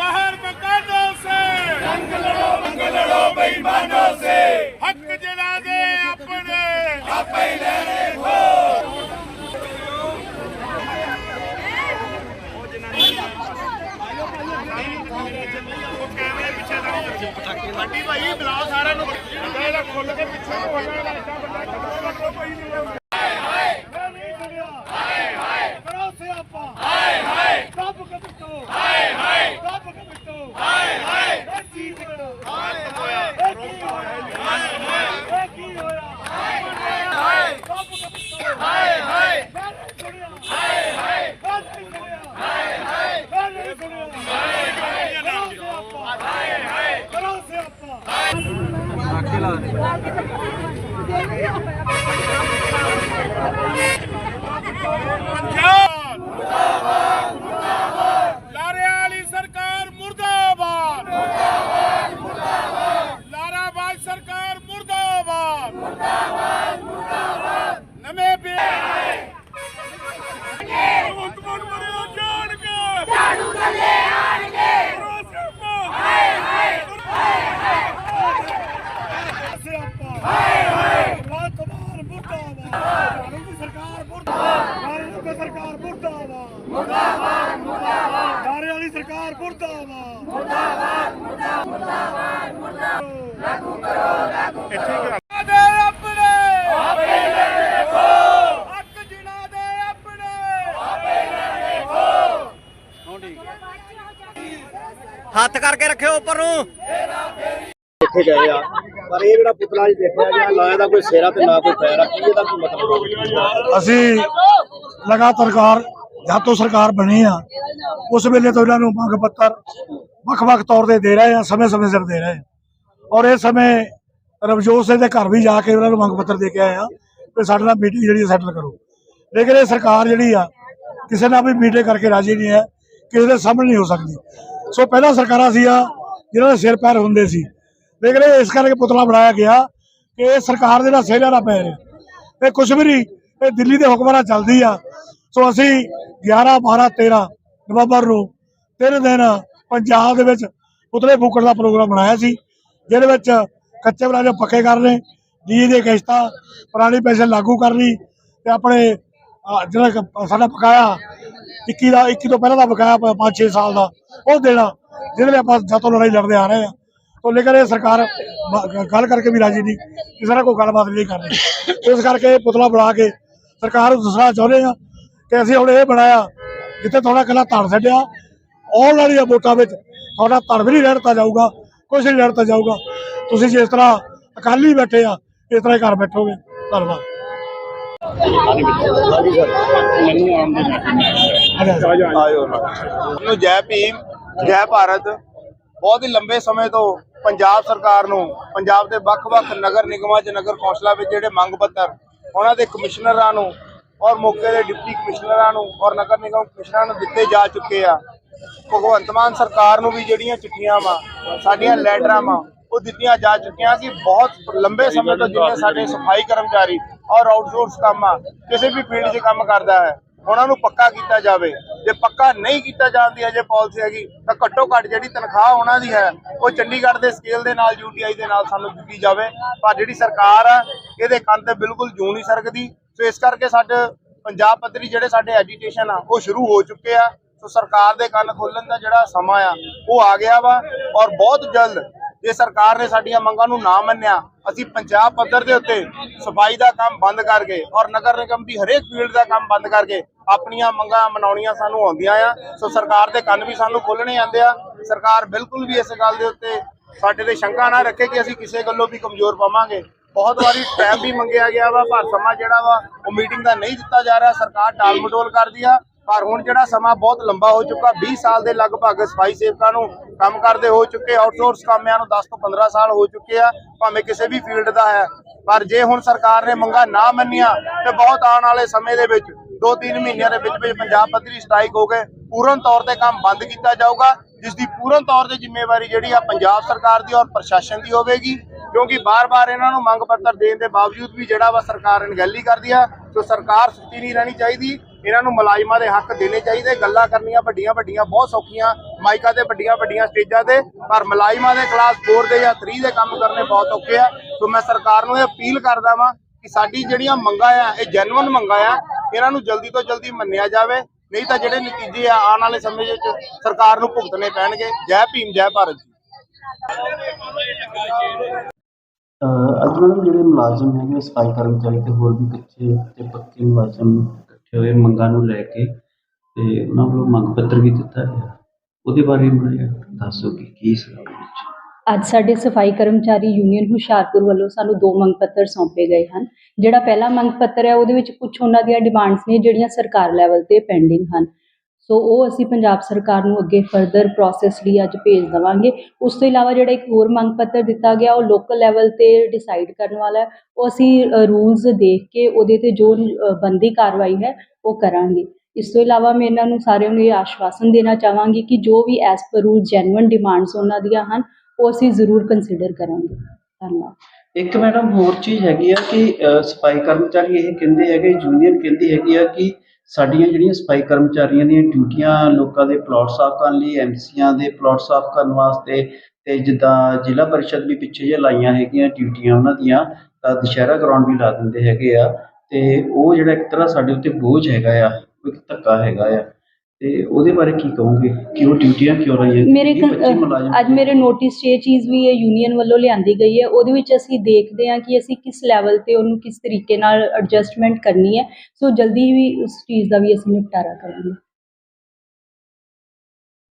बाहर मकानों से रंग लड़ो रंग लड़ो बेईमानों से हक जला दे अपने आप ही आपा ਪੰਜਾਬ ਮੁਰਦਾਬਾਦ ਮੁਰਦਾਬਾਦ ਮੁਰਦਾਬਾਦ ਮੁਰਦਾਬਾਦ ਲਾਗੂ ਕਰੋ ਲਾਗੂ ਕਰੋ ਹੱਥ ਕਰਕੇ ਰੱਖਿਓ ਉੱਪਰ ਨੂੰ। ਇੱਥੇ ਗਏ ਆ ਪਰ ਇਹ ਜਿਹੜਾ ਪੁਤਲਾ ਜੀ ਦੇਖਿਆ ਗਿਆ ਨਾ ਇਹਦਾ ਕੋਈ ਸਿਰਾ ਤੇ ਨਾ ਕੋਈ ਪੈਰ ਆ ਕੀ ਇਹਦਾ ਕੀ ਮਤਲਬ? ਅਸੀਂ ਲਗਾਤਾਰ ਜਦ ਤੋਂ ਸਰਕਾਰ ਬਣੀ ਆ, ਉਸ ਵੇਲੇ ਤੋਂ ਇਹਨਾਂ ਨੂੰ ਮੰਗ ਪੱਤਰ ਵੱਖ-ਵੱਖ ਤੌਰ ਤੇ ਦੇ ਰਹੇ ਆ, ਸਮੇਂ-ਸਮੇਂ ਸਿਰ ਦੇ ਰਹੇ ਆ। ਔਰ ਇਸ ਸਮੇਂ ਰਵਜੋਤ ਸਿੰਘ ਦੇ ਘਰ ਵੀ ਜਾ ਕੇ ਉਹਨਾਂ ਨੂੰ ਮੰਗ ਪੱਤਰ ਦੇ ਕੇ ਆਏ ਆ ਕਿ ਸਾਡੇ ਨਾਲ ਮੀਟਿੰਗ ਜਿਹੜੀ ਸੈਟਲ ਕਰੋ। ਲੇਕਿਨ ਇਹ ਸਰਕਾਰ ਜਿਹੜੀ ਆ, ਕਿਸੇ ਨਾਲ ਵੀ ਮੀਟਿੰਗ ਕਰਕੇ ਰਾਜੀ ਨਹੀਂ ਹੈ, ਕਿਸੇ ਦੇ ਸਾਹਮਣੇ ਨਹੀਂ ਹੋ ਸਕਦੀ। ਸੋ ਪਹਿਲਾਂ ਸਰਕਾਰਾਂ ਸੀ ਆ ਜਿਨ੍ਹਾਂ ਦੇ ਸਿਰ ਪੈਰ ਹੁੰਦੇ ਸੀ। ਲੇਕਿਨ ਇਹ ਇਸ ਕਰਕੇ ਪੁਤਲਾ ਬਣਾਇਆ ਗਿਆ ਕਿ ਇਹ ਸਰਕਾਰ ਦੇ ਨਾਲ ਸਹਿਰਾ ਨਾ ਪੈ ਰਿਹਾ। ਇਹ ਕੁਛ ਵੀ ਨਹੀਂ, ਇਹ ਦਿੱਲੀ ਦੇ ਹੁਕਮਾਂ ਨਾਲ ਚੱਲਦੀ ਆ। ਸੋ ਅਸੀਂ 11 12 13 ਨਵੰਬਰ ਨੂੰ ਤਿੰਨ ਦਿਨ ਪੰਜਾਬ ਦੇ ਵਿੱਚ ਪੁਤਲੇ ਫੂਕਣ ਦਾ ਪ੍ਰੋਗਰਾਮ ਬਣਾਇਆ ਸੀ, ਜਿਹਦੇ ਵਿੱਚ ਕੱਚੇ ਬਰਾਜੋ ਪੱਕੇ ਕਰਨੇ ਡੀ ਦੇ ਕਿਸ਼ਤਾਂ, ਪੁਰਾਣੀ ਪੈਸੇ ਲਾਗੂ ਕਰਨੀ ਤੇ ਆਪਣੇ ਜਿਹੜਾ ਸਾਡਾ ਬਕਾਇਆ 21 ਦਾ 21 ਤੋਂ ਪਹਿਲਾਂ ਦਾ ਬਕਾਇਆ 5-6 ਸਾਲ ਦਾ ਉਹ ਦੇਣਾ, ਜਿਹਦੇ ਲਈ ਆਪਾਂ ਜਦੋਂ ਲੜਾਈ ਲੜਦੇ ਆ ਰਹੇ ਆ ਤੋਂ ਲੇਕਿਨ ਇਹ ਸਰਕਾਰ ਗੱਲ ਕਰਕੇ ਵੀ ਰਾਜੀ ਨਹੀਂ, ਕਿਸੇ ਨਾਲ ਕੋਈ ਗੱਲਬਾਤ ਨਹੀਂ ਕਰਨੀ ਇਸ ਕਰਕੇ ਇਹ ਪੁਤਲਾ ਬੁਲਾ ਕੇ ਸਰਕਾਰ ਨੂੰ ਦੱਸਣਾ ਚਾਹੁੰਦੇ ਆ ਕਿ ਅਸੀਂ ਹੁਣ ਇਹ ਬਣਾਇਆ, ਜਿੱਥੇ ਥੋੜਾ ਕੱਲਾ ਧੜ ਛੱਡਿਆ, ਆਉਣ ਵਾਲੀਆਂ ਵੋਟਾਂ ਵਿੱਚ ਤੁਹਾਡਾ ਧੜ ਵੀ ਨਹੀਂ ਰਹਿਣਤਾ ਜਾਊਗਾ ਕੁਝ ਨਹੀਂ ਰਹਿਣਤਾ ਜਾਊਗਾ। ਤੁਸੀਂ ਜਿਸ ਤਰ੍ਹਾਂ ਅਕਾਲੀ ਬੈਠੇ ਆ, ਇਸ ਤਰ੍ਹਾਂ ਹੀ ਘਰ ਬੈਠੋਗੇ। ਧੰਨਵਾਦ। ਨੂੰ ਜੈ ਭੀਮ, ਜੈ ਭਾਰਤ। ਬਹੁਤ ਹੀ ਲੰਬੇ ਸਮੇਂ ਤੋਂ ਪੰਜਾਬ ਸਰਕਾਰ ਨੂੰ, ਪੰਜਾਬ ਦੇ ਵੱਖ-ਵੱਖ ਨਗਰ ਨਿਗਮਾਂ 'ਚ ਨਗਰ ਕੌਂਸਲਾਂ ਵਿੱਚ ਜਿਹੜੇ ਮੰਗ ਪੱਤਰ, ਉਹਨਾਂ ਦੇ ਕਮਿਸ਼ਨਰਾਂ ਨੂੰ ਔਰ ਮੌਕੇ ਦੇ ਡਿਪਟੀ ਕਮਿਸ਼ਨਰਾਂ ਨੂੰ ਔਰ ਨਗਰ ਨਿਗਮ ਕਮਿਸ਼ਨਰਾਂ ਨੂੰ ਦਿੱਤੇ ਜਾ ਚੁੱਕੇ ਆ। ਭਗਵੰਤ ਮਾਨ ਸਰਕਾਰ ਨੂੰ ਵੀ ਜਿਹੜੀਆਂ ਚਿੱਠੀਆਂ ਵਾ, ਸਾਡੀਆਂ ਲੈਟਰਾਂ ਵਾ, ਉਹ ਦਿੱਤੀਆਂ ਜਾ ਚੁੱਕੀਆਂ ਕਿ ਬਹੁਤ ਲੰਬੇ ਸਮੇਂ ਤੋਂ ਜਿੰਨੇ ਸਾਡੇ ਸਫ਼ਾਈ ਕਰਮਚਾਰੀ ਔਰ ਆਊਟਸੋਰਸ ਕੰਮ ਆ, ਕਿਸੇ ਵੀ ਫੀਲਡ 'ਚ ਕੰਮ ਕਰਦਾ ਹੈ, ਉਹਨਾਂ ਨੂੰ ਪੱਕਾ ਕੀਤਾ ਜਾਵੇ। ਜੇ ਪੱਕਾ ਨਹੀਂ ਕੀਤਾ ਜਾਂਦੀ ਅਜੇ ਪਾਲਿਸੀ ਹੈਗੀ, ਤਾਂ ਘੱਟੋ ਘੱਟ ਜਿਹੜੀ ਤਨਖਾਹ ਉਹਨਾਂ ਦੀ ਹੈ, ਉਹ ਚੰਡੀਗੜ੍ਹ ਦੇ ਸਕੇਲ ਦੇ ਨਾਲ ਯੂਟੀਆਈ ਦੇ ਨਾਲ ਸਾਨੂੰ ਦਿੱਤੀ ਜਾਵੇ। ਪਰ ਜਿਹੜੀ ਸਰਕਾਰ ਆ, ਇਹਦੇ ਕੰਨ ਤੇ ਬਿਲਕੁਲ ਜੂ ਨਹੀਂ ਸਰਕਦੀ। ਸੋ ਇਸ ਕਰਕੇ ਸਾਡੇ ਪੰਜਾਬ ਪੱਧਰੀ ਜਿਹੜੇ ਸਾਡੇ ਐਜੀਟੇਸ਼ਨ ਆ, ਉਹ ਸ਼ੁਰੂ ਹੋ ਚੁੱਕੇ ਆ। ਸੋ ਸਰਕਾਰ ਦੇ ਕੰਨ ਖੋਲਣ ਦਾ ਜਿਹੜਾ ਸਮਾਂ ਆ, ਉਹ ਆ ਗਿਆ ਵਾ ਔਰ ਬਹੁਤ ਜਲਦ ਜੇ ਸਰਕਾਰ ਨੇ ਸਾਡੀਆਂ ਮੰਗਾਂ ਨੂੰ ਨਾ ਮੰਨਿਆ, ਅਸੀਂ ਪੰਜਾਬ ਪੱਧਰ ਦੇ ਉੱਤੇ ਸਫ਼ਾਈ ਦਾ ਕੰਮ ਬੰਦ ਕਰਕੇ ਔਰ ਨਗਰ ਨਿਗਮ ਦੀ ਹਰੇਕ ਫੀਲਡ ਦਾ ਕੰਮ ਬੰਦ ਕਰਕੇ ਆਪਣੀਆਂ ਮੰਗਾਂ ਮਨਾਉਣੀਆਂ ਸਾਨੂੰ ਆਉਂਦੀਆਂ ਆ। ਸੋ ਸਰਕਾਰ ਦੇ ਕੰਨ ਵੀ ਸਾਨੂੰ ਖੋਲਣੇ ਆਉਂਦੇ ਆ। ਸਰਕਾਰ ਬਿਲਕੁਲ ਵੀ ਇਸ ਗੱਲ ਦੇ ਉੱਤੇ ਸਾਡੇ ਤੇ ਸ਼ੰਕਾ ਨਾ ਰੱਖੇ ਕਿ ਅਸੀਂ ਕਿਸੇ ਗੱਲੋਂ ਵੀ ਕਮਜ਼ੋਰ ਪਾਵਾਂਗੇ। ਬਹੁਤ ਵਾਰੀ ਟਾਈਮ ਵੀ ਮੰਗਿਆ ਗਿਆ ਵਾ, ਪਰ ਸਮਾਂ ਜਿਹੜਾ ਵਾ, ਉਹ ਮੀਟਿੰਗ ਦਾ ਨਹੀਂ ਦਿੱਤਾ ਜਾ ਰਿਹਾ। ਸਰਕਾਰ ਟਾਲ ਮਟੋਲ ਕਰਦੀ ਆ, ਪਰ ਹੁਣ ਜਿਹੜਾ ਸਮਾਂ ਬਹੁਤ ਲੰਬਾ ਹੋ ਚੁੱਕਾ 20 ਸਾਲ ਦੇ ਲਗਭਗ ਸਫ਼ਾਈ ਸੇਵਕਾਂ ਨੂੰ ਕੰਮ ਕਰਦੇ ਹੋ ਚੁੱਕੇ ਆਊਟਸੋਰਸ ਕਾਮਿਆਂ ਨੂੰ 10 ਤੋਂ 15 ਸਾਲ ਹੋ ਚੁੱਕੇ ਆ, ਭਾਵੇਂ ਕਿਸੇ ਵੀ ਫੀਲਡ ਦਾ ਹੈ। ਪਰ ਜੇ ਹੁਣ ਸਰਕਾਰ ਨੇ ਮੰਗਾ ਨਾ ਮੰਨੀਆਂ, ਤੇ ਬਹੁਤ ਆਉਣ ਵਾਲੇ ਸਮੇਂ ਦੇ ਵਿੱਚ 2-3 ਮਹੀਨਿਆਂ ਦੇ ਵਿੱਚ ਵਿੱਚ ਪੰਜਾਬ ਪੱਧਰੀ ਸਟ੍ਰਾਈਕ ਹੋ ਕੇ ਪੂਰਨ ਤੌਰ ਤੇ ਕੰਮ ਬੰਦ ਕੀਤਾ ਜਾਊਗਾ ਜਿਸ ਦੀ ਪੂਰਨ ਤੌਰ ਤੇ ਜ਼ਿੰਮੇਵਾਰੀ ਜਿਹੜੀ ਆ ਪੰਜਾਬ ਸਰਕਾਰ ਦੀ ਔਰ ਪ੍ਰਸ਼ਾਸਨ ਦੀ ਹੋਵੇਗੀ। ਕਿਉਂਕਿ ਬਾਰ-ਬਾਰ ਇਹਨਾਂ ਨੂੰ ਮੰਗ ਪੱਤਰ ਦੇਣ ਦੇ ਬਾਵਜੂਦ ਵੀ ਜਿਹੜਾ ਵਾ ਸਰਕਾਰ ਅਣਗਹਿਲੀ ਕਰਦੀ ਆ ਸੋ ਸਰਕਾਰ ਸੁੱਤੀ ਨਹੀਂ ਰਹਿਣੀ ਚਾਹੀਦੀ। ਇਹਨਾਂ ਨੂੰ ਮੁਲਾਜ਼ਮਾਂ ਦੇ ਹੱਕ ਦੇਣੇ ਚਾਹੀਦੇ, ਗੱਲਾਂ ਕਰਨੀਆਂ ਵੱਡੀਆਂ ਵੱਡੀਆਂ, ਬਹੁਤ ਸੌਖੀਆਂ, ਮਾਈਕਾਂ ਤੇ ਵੱਡੀਆਂ ਵੱਡੀਆਂ ਸਟੇਜਾਂ ਤੇ, ਪਰ ਮੁਲਾਜ਼ਮਾਂ ਦੇ ਕਲਾਸ 4 ਦੇ ਜਾਂ 3 ਦੇ ਕੰਮ ਕਰਨੇ ਬਹੁਤ ਔਖੇ ਆ। ਸੋ ਮੈਂ ਸਰਕਾਰ ਨੂੰ ਇਹ ਅਪੀਲ ਕਰਦਾ ਵਾਂ ਕਿ ਸਾਡੀ ਜਿਹੜੀਆਂ ਮੰਗਾਂ ਆ, ਇਹ ਜੈਨੂਇਨ ਮੰਗਾਂ ਆ, ਇਹਨਾਂ ਨੂੰ ਜਲਦੀ ਤੋਂ ਜਲਦੀ ਮੰਨਿਆ ਜਾਵੇ। ਨਹੀਂ ਤਾਂ ਜਿਹੜੇ ਨਤੀਜੇ ਆ, ਆਉਣ ਵਾਲੇ ਸਮੇਂ ਵਿੱਚ ਸਰਕਾਰ ਨੂੰ ਭੁਗਤਣੇ ਪੈਣਗੇ। ਜੈ ਭੀਮ, ਜੈ ਭਾਰਤ ਜੀ। ਅੱਜ ਮੈਡਮ ਜਿਹੜੇ ਮੁਲਾਜ਼ਮ ਹੈਗੇ ਸਫ਼ਾਈ ਕਰਮਚਾਰੀ ਤੇ ਹੋਰ ਵੀ ਕੱਚੇ ਤੇ ਪੱਕੇ ਮੁਲਾਜ਼ਮ ਇਕੱਠੇ ਹੋਏ ਮੰਗਾਂ ਨੂੰ ਲੈ ਕੇ ਤੇ ਉਹਨਾਂ ਵੱਲੋਂ ਮੰਗ ਪੱਤਰ ਵੀ ਦਿੱਤਾ ਗਿਆ। ਉਹਦੇ ਬਾਰੇ ਮੈਨੂੰ ਦੱਸੋ ਕਿ ਕੀ ਸੀ ਵਿੱਚ। ਅੱਜ ਸਾਡੇ ਸਫ਼ਾਈ ਕਰਮਚਾਰੀ ਯੂਨੀਅਨ ਹੁਸ਼ਿਆਰਪੁਰ ਵੱਲੋਂ ਸਾਨੂੰ ਦੋ ਮੰਗ ਪੱਤਰ ਸੌਂਪੇ ਗਏ ਹਨ। ਜਿਹੜਾ ਪਹਿਲਾ ਮੰਗ ਪੱਤਰ ਹੈ, ਉਹਦੇ ਵਿੱਚ ਕੁਝ ਉਹਨਾਂ ਦੀਆਂ ਡਿਮਾਂਡਸ ਨੇ ਜਿਹੜੀਆਂ ਸਰਕਾਰ ਲੈਵਲ ਤੇ ਪੈਂਡਿੰਗ ਹਨ। ਸੋ ਉਹ ਅਸੀਂ ਪੰਜਾਬ ਸਰਕਾਰ ਨੂੰ ਅੱਗੇ ਫਰਦਰ ਪ੍ਰੋਸੈਸ ਲਈ ਅੱਜ ਭੇਜ ਦੇਵਾਂਗੇ। ਉਸ ਤੋਂ ਇਲਾਵਾ ਜਿਹੜਾ ਇੱਕ ਹੋਰ ਮੰਗ ਪੱਤਰ ਦਿੱਤਾ ਗਿਆ ਉਹ ਲੋਕਲ ਲੈਵਲ ਤੇ ਡਿਸਾਈਡ ਕਰਨ ਵਾਲਾ ਉਹ ਅਸੀਂ ਰੂਲਸ ਦੇਖ ਕੇ ਉਹਦੇ ਤੇ ਜੋ ਅ, ਬਣਦੀ ਕਾਰਵਾਈ ਹੈ ਉਹ ਕਰਾਂਗੇ। ਇਸ ਤੋਂ ਇਲਾਵਾ ਮੈਂ ਇਹਨਾਂ ਨੂੰ ਸਾਰਿਆਂ ਨੂੰ ਇਹ ਆਸ਼ਵਾਸਨ ਦੇਣਾ ਚਾਹਾਂਗੀ ਕਿ ਜੋ ਵੀ as per rule genuine demands ਉਹਨਾਂ ਦੀਆਂ ਹਨ ਉਹ ਅਸੀਂ ਜ਼ਰੂਰ ਕੰਸੀਡਰ ਕਰਾਂਗੇ। ਧੰਨਵਾਦ। ਇੱਕ ਮੈਡਮ ਹੋਰ ਚੀਜ਼ ਹੈਗੀ ਆ ਕਿ ਸਫ਼ਾਈ ਕਰਮਚਾਰੀ ਇਹ ਕਹਿੰਦੇ ਹੈਗੇ ਯੂਨੀਅਨ ਕਹਿੰਦੀ ਹੈਗੀ ਆ ਕਿ ਸਾਡੀਆਂ ਜਿਹੜੀਆਂ ਸਫ਼ਾਈ ਕਰਮਚਾਰੀਆਂ ਦੀਆਂ ਡਿਊਟੀਆਂ ਲੋਕਾਂ ਦੇ ਪਲਾਟ ਸਾਫ਼ ਕਰਨ ਲਈ, ਐਮਸੀਆਂ ਦੇ ਪਲਾਟ ਸਾਫ਼ ਕਰਨ ਵਾਸਤੇ ਅਤੇ ਜਿੱਦਾਂ ਜ਼ਿਲ੍ਹਾ ਪਰਿਸ਼ਦ ਵੀ ਪਿੱਛੇ ਜਿਹੇ ਲਾਈਆਂ ਹੈਗੀਆਂ ਡਿਊਟੀਆਂ ਉਹਨਾਂ ਦੀਆਂ, ਤਾਂ ਦੁਸ਼ਹਿਰਾ ਗਰਾਊਂਡ ਵੀ ਲਾ ਦਿੰਦੇ ਹੈਗੇ ਆ ਅਤੇ ਉਹ ਜਿਹੜਾ ਇੱਕ ਤਰ੍ਹਾਂ ਸਾਡੇ ਉੱਤੇ ਬੋਝ ਹੈਗਾ ਆ, ਉਹ ਇੱਕ ਧੱਕਾ ਹੈਗਾ ਆ। ਤੇ ਉਹਦੇ ਬਾਰੇ ਕੀ ਕਹੋਗੇ? ਕਿ ਉਹ ਡਿਊਟੀਆਂ ਕਿਉਂ ਲਾਈਆਂ? ਮੇਰੇ ਮੁਲਾਜ਼ਮ ਅੱਜ ਮੇਰੇ ਨੋਟਿਸ 'ਚ ਇਹ ਚੀਜ਼ ਵੀ ਇਹ ਯੂਨੀਅਨ ਵੱਲੋਂ ਲਿਆਂਦੀ ਗਈ ਹੈ। ਉਹਦੇ ਵਿੱਚ ਅਸੀਂ ਦੇਖਦੇ ਹਾਂ ਕਿ ਅਸੀਂ ਕਿਸ ਲੈਵਲ ਤੇ ਉਹਨੂੰ ਕਿਸ ਤਰੀਕੇ ਨਾਲ ਐਡਜਸਟਮੈਂਟ ਕਰਨੀ ਹੈ। ਸੋ ਜਲਦੀ ਵੀ ਉਸ ਚੀਜ਼ ਦਾ ਵੀ ਅਸੀਂ ਨਿਪਟਾਰਾ ਕਰਾਂਗੇ।